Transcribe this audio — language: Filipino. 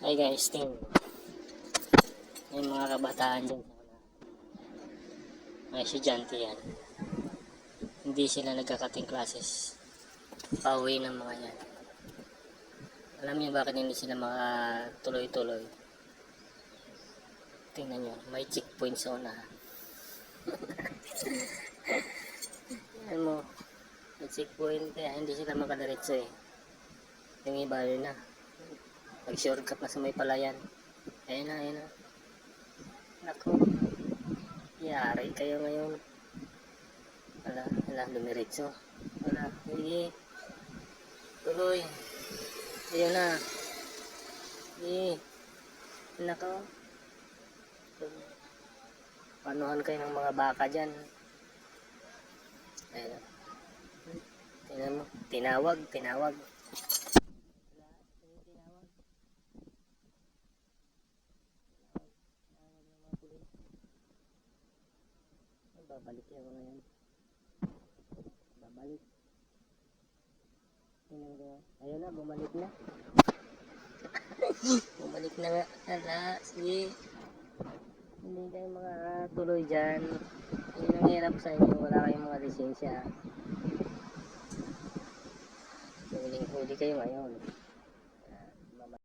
Hi guys, mo. May mga kabataan dyan. May estudyante yan. Hindi sila nagkakating classes. Pauwi ng mga yan. Alam niyo bakit hindi sila makatuloy-tuloy? Tingnan nyo, may checkpoint sa unahan. Yan mo, may checkpoint kaya hindi sila makadiretso eh. Yung iba yun na. Nag-shortcut na sa may palayan. Ayun na, ayun na. Naku. Yari kayo ngayon. Wala, wala, dumiretso. Wala, sige. Tuloy. Ayun na. Sige. Nako. Panuhan kayo ng mga baka dyan. Ayun na. Tingnan. Tinawag, tinawag. Babalik ako ngayon. Babalik. Ko. Ayun na, bumalik na. bumalik na nga. Ala, sige. Hindi kayo mga tuloy dyan. Yun ang hirap sa inyo. Wala kayong mga lisensya. Huling-huli kayo ngayon.